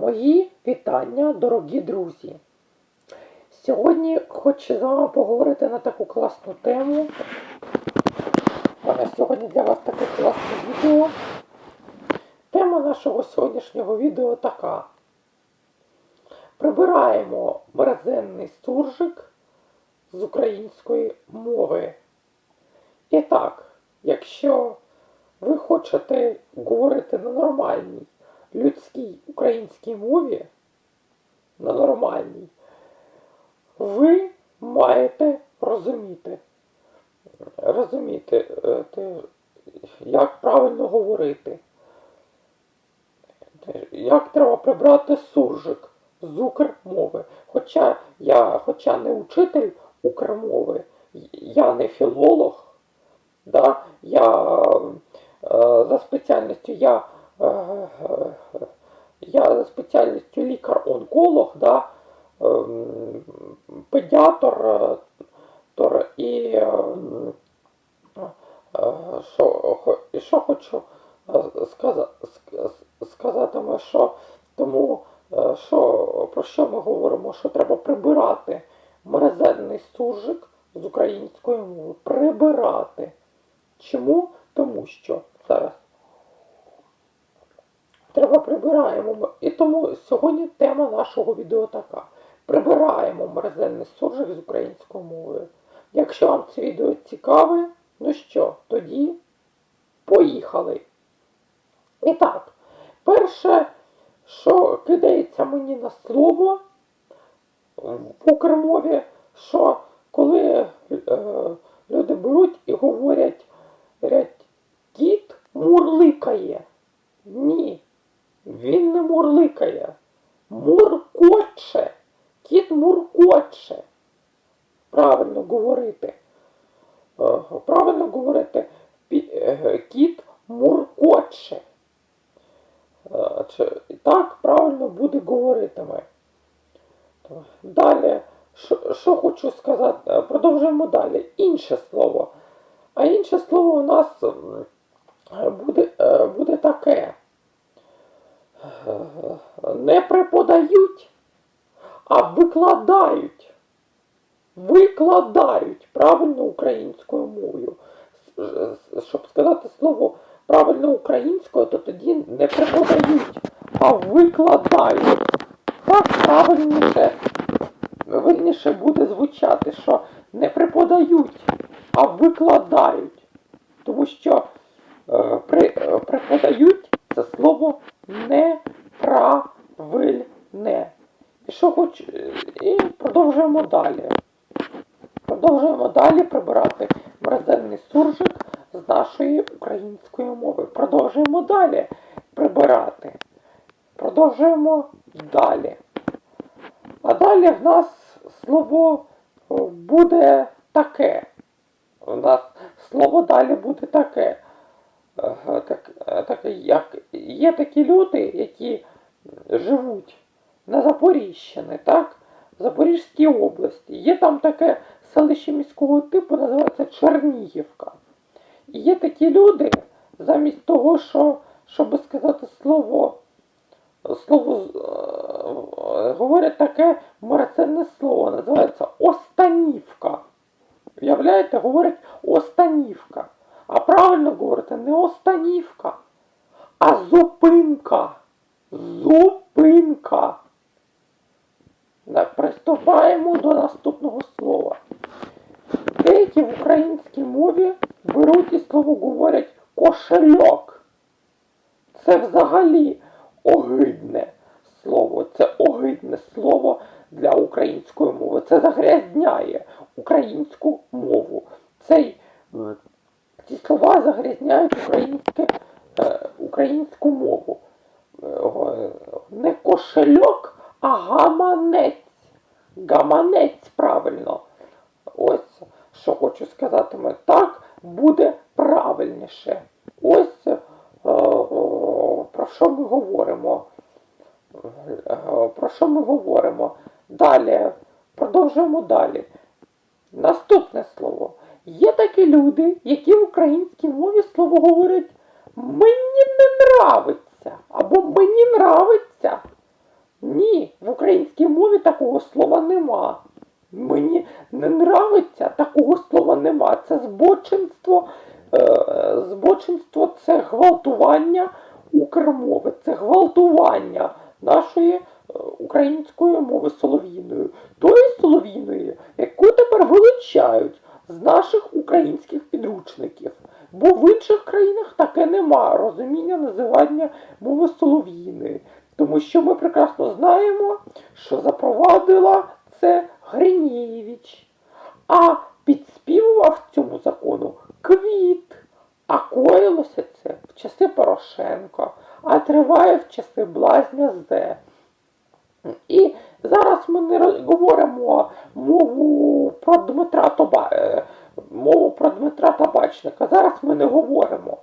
Мої вітання, дорогі друзі. Сьогодні хочу з вами поговорити на таку класну тему. У мене сьогодні для вас таке класне відео. Тема нашого сьогоднішнього відео така. Прибираємо мерзенний суржик з української мови. І так, якщо ви хочете говорити на нормальній людській українській мові, на нормальній, ви маєте розуміти, розуміти, е, як правильно говорити, як треба прибрати суржик з укрмови. Хоча я хоча не учитель укрмови, я не філолог, да, я е, за спеціальністю я, я за спеціальністю лікар-онколог, да, ем, педіатр е, і е, е, що, і що хочу сказати, що тому, е, що, про що ми говоримо, що треба прибирати мерзенний суржик з української мови. Прибирати. Чому? Тому що зараз треба прибираємо. І тому сьогодні тема нашого відео така. Прибираємо мерзенний суржик з української мови. Якщо вам це відео цікаве, ну що, тоді поїхали. І так, перше, що кидається мені на слово в укрмові, що коли е, люди беруть і говорять, кіт мурликає. Ні, він не мурликає. Муркоче. Кіт муркоче. Правильно говорити. Е, Правильно говорити, е, кіт муркоче. Е, Так правильно буде говоритиме. Далі, що, хочу сказати, Е, продовжуємо далі. Інше слово. А інше слово у нас буде, е, буде таке. Е, Не преподають, а викладають. Викладають правильно українською мовою. Щоб сказати слово правильно українською, то тоді не преподають, а викладають. Так правильніше, вірніше буде звучати, що не преподають, а викладають. Тому що е, при, е, преподають це слово неправильне. І що хоч, е, і продовжуємо далі. Продовжуємо далі прибирати мерзенний суржик з нашої української мови. Продовжуємо далі прибирати. Продовжуємо далі. А далі в нас слово е, буде таке. У нас слово далі буде таке. Е, Так, е, як, є такі люди, які живуть на Запоріжщині, так? В Запорізькій області. Є там таке селище міського типу, називається Чернігівка. І є такі люди, замість того, що, щоб сказати слово, слово е, говорять таке мерценне слово, називається Останівка. Уявляєте, говорять Останівка. А правильно говорити не Останівка, а зупинка. Зупинка. Приступаємо до наступного слова. Деякі в українській мові беруть і слово говорять кошельок. Це взагалі огидне слово. Це огидне слово для української мови. Це загрязняє українську мову. Цей, м, ці слова загрязняють українське, е, українську мову. Е, Не кошельок, а гаманець. Гаманець правильно. Ось що хочу сказати ми. Так буде правильніше. Ось е, о, про що ми говоримо. Е, Про що ми говоримо? Далі. Продовжуємо далі. Наступне слово. Є такі люди, які в українській мові слово говорять мені не нравиться або мені нравиться. Українській мові такого слова нема. Мені не нравиться, такого слова нема. Це збочинство, е, збочинство це гвалтування укрмови, це гвалтування нашої е, української мови солов'їною, тої солов'їної, яку тепер вилучають з наших українських підручників. Бо в інших країнах таке нема розуміння називання мови солов'їної. Що ми прекрасно знаємо, що запровадила це Гринєвич, а підспівував цьому закону квіт. А коїлося це в часи Порошенка, а триває в часи Блазня Зе. І зараз ми не говоримо мову про Дмитра Тоба... е, мову про Дмитра Табачника. Зараз ми не говоримо.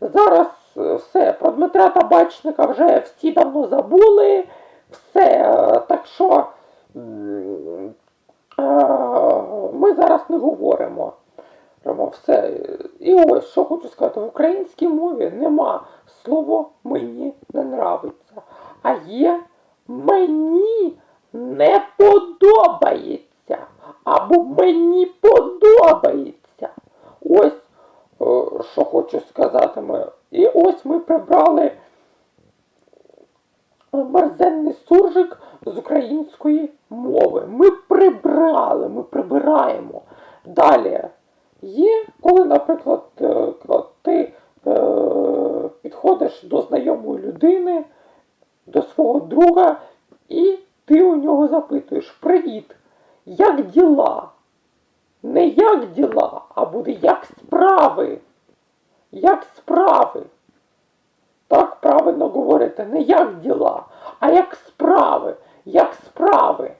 Зараз все, про Дмитра Табачника вже всі давно забули. Все, е, так що е, ми зараз не говоримо. Все. І ось що хочу сказати, в українській мові нема слово мені не нравиться. А є мені не подобається. Або мені подобається. Ось е, що хочу сказати. І ось ми прибрали мерзенний суржик з української мови. Ми прибрали, ми прибираємо. Далі є, коли, наприклад, е, ти е, підходиш до знайомої людини, до свого друга, і ти у нього запитуєш: Привіт, як діла? Не як діла, а буде як справи. Як справи. Так правильно говорите, не як діла, а як справи. Як справи.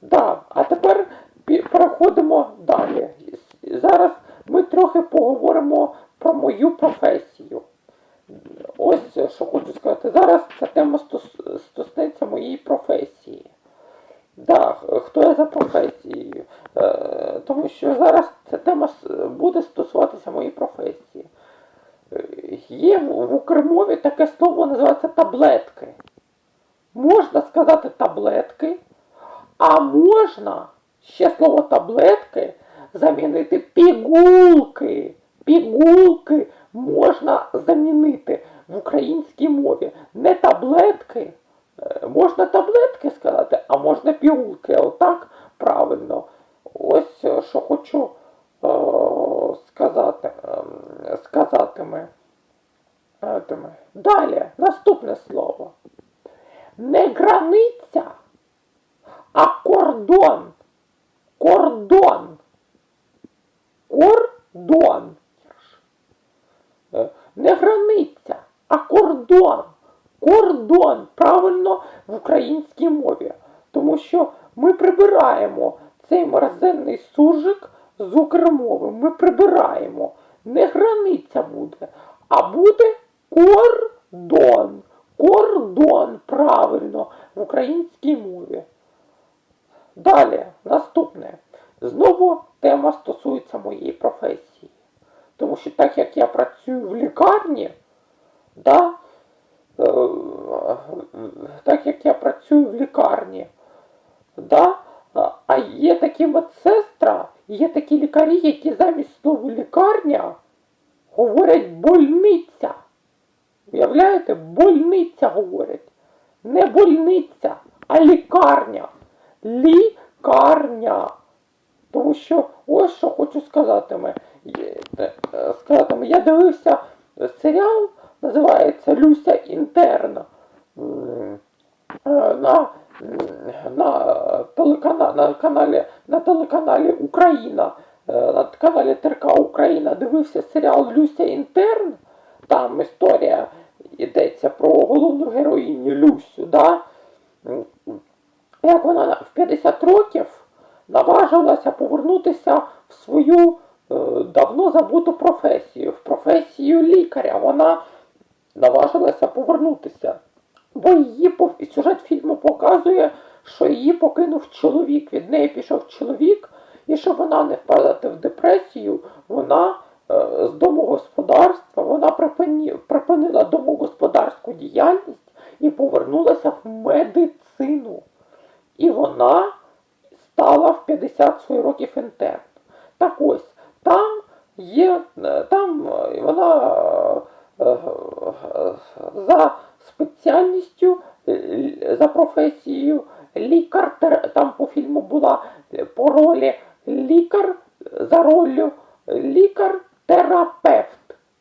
Да, а тепер переходимо далі. Зараз ми трохи поговоримо про мою професію. Ось що хочу сказати. Зараз ця тема стосується моєї професії. Да, хто я за професією? Е, тому що зараз ця тема буде стосуватися моєї професії. Е, Є в укрмові таке слово називається таблетки. Можна сказати таблетки, а можна ще слово таблетки замінити пігулки. Пігулки можна замінити в українській мові. Не таблетки. Е, Можна таблетки сказати, а можна пігулки. Отак правильно. Ось е, що хочу е, сказати, ем, сказати ми. Е. Далі, наступне слово. Не границя, а кордон. Кордон. Кордон. Не границя, а кордон. Кордон. Правильно в українській мові. Тому що ми прибираємо цей мерзенний суржик з укрмови. Ми прибираємо. Не границя буде, а буде кордон. Кордон, правильно, в українській мові. Далі, наступне. Знову тема стосується моєї професії. Тому що так як я працюю в лікарні, да, е, так як я працюю в лікарні, да, а- є такі медсестра, є такі лікарі, які замість слова лікарня говорять больниця. Уявляєте, больниця говорять. Не больниця, а лікарня. Лікарня. Тому що ось що хочу сказати. Е, е, сказати. Я дивився серіал, називається Люся Інтерна. Е, На, на, телекана, на, каналі, на телеканалі Україна, на каналі ТРК Україна дивився серіал Люся Інтерн. Там історія йдеться про головну героїню Люсю. Да? Як вона в 50 років наважилася повернутися в свою е, давно забуту професію, в професію лікаря. Вона наважилася повернутися. Бо її сюжет фільму показує, що її покинув чоловік. Від неї пішов чоловік, і щоб вона не впадати в депресію, вона з домогосподарства, вона припинила домогосподарську діяльність і повернулася в медицину. І вона стала в 50 своїх років інтерн. Так ось, там є, там вона е, за спеціальністю, е, за професією лікар, там по фільму була е, по ролі лікар, за роллю лікар-терапевт.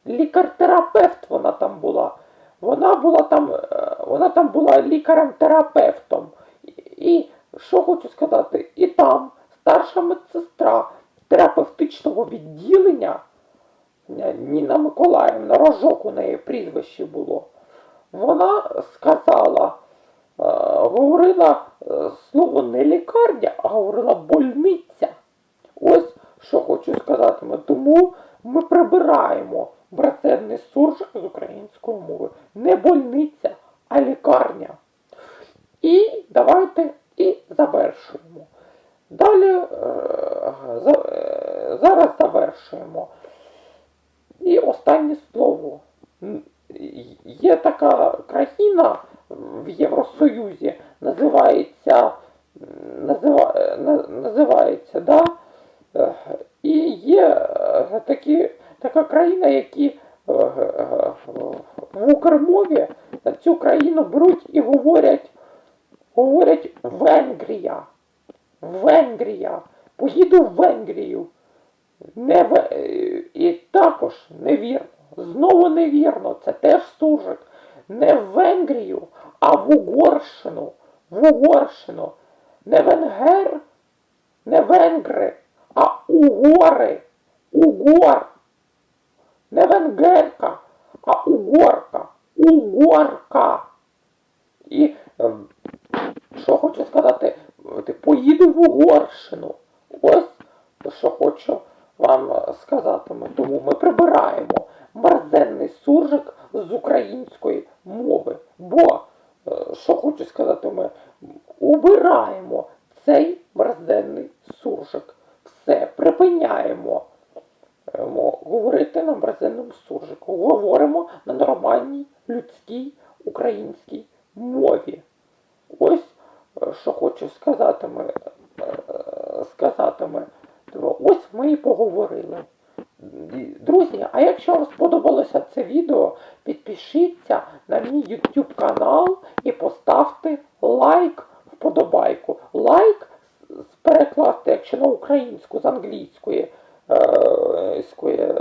Лікар-терапевт вона там була. Вона була там, е, вона там була лікарем-терапевтом. І, що хочу сказати, і там старша медсестра терапевтичного відділення Ніна Миколаївна, рожок у неї прізвище було. Вона сказала, е, говорила е, слово не лікарня, а говорила больниця. Ось що хочу сказати. Тому ми прибираємо братенний суржик з української мови. Не больниця, а лікарня. І давайте і завершуємо. Далі е, е, зараз завершуємо. І останнє слово. Є така країна в Євросоюзі, називається, назива, е, називається, да? І є такі, така країна, які в Укрмові на цю країну беруть і говорять, говорять Венгрія. Венгрія. Поїду в Венгрію. Не в... е, І також невірно. Знову невірно, це теж суржик. Не в Венгрію, а в Угорщину. В Угорщину. Не венгер, не венгри, а угори. Угор. Не венгерка, а угорка. Угорка. І ем, що хочу сказати, ти поїду в Угорщину. Ось що хочу вам сказати. Ми тому ми прибираємо мерзенний суржик з української мови. Бо, е, що хочу сказати, ми убираємо Друзі, а якщо вам сподобалося це відео, підпишіться на мій YouTube канал і поставте лайк вподобайку. Лайк перекласти, якщо на українську, з англійської. Е, е